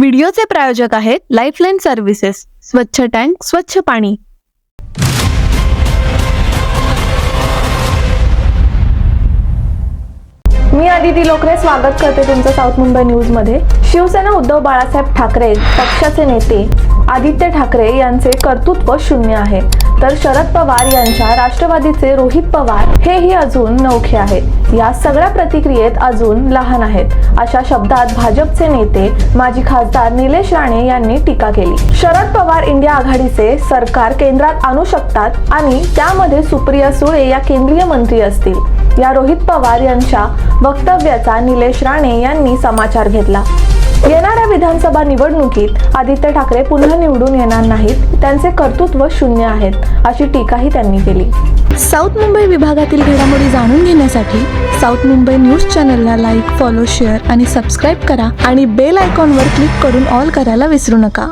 व्हिडिओचे प्रायोजक आहेत lifeline services स्वच्छ टँक स्वच्छ पाणी. मी आदिती लोकरे स्वागत करते तुमचं साऊथ मुंबई न्यूजमध्ये शिवसेना उद्धव बाळासाहेब ठाकरे पक्षाचे नेते आदित्य ठाकरे यांचे कर्तृत्व शून्य आहे. तर शरद पवार यांच्या राष्ट्रवादीचे रोहित पवार हेही अजून नौखे आहेत. या सगळ्या प्रतिक्रियेत अजून लहान आहेत. अशा शब्दात भाजपचे नेते माजी खासदार निलेश राणे यांनी टीका केली. शरद पवार इंडिया आघाडीचे सरकार केंद्रात आणू शकतात आणि त्यामध्ये सुप्रिया सुळे या केंद्रीय मंत्री असतील. या रोहित पवार यांच्या वक्तव्याचा निलेश राणे यांनी समाचार घेतला. येणाऱ्या विधानसभा निवडणुकीत आदित्य ठाकरे पुन्हा निवडून येणार नाहीत त्यांचे कर्तृत्व शून्य आहेत अशी टीकाही त्यांनी केली. साऊथ मुंबई विभागातील घडामोडी जाणून घेण्यासाठी साऊथ मुंबई न्यूज चॅनलला लाईक फॉलो शेअर आणि सबस्क्राईब करा आणि बेल आयकॉनवर क्लिक करून ऑल करायला विसरू नका.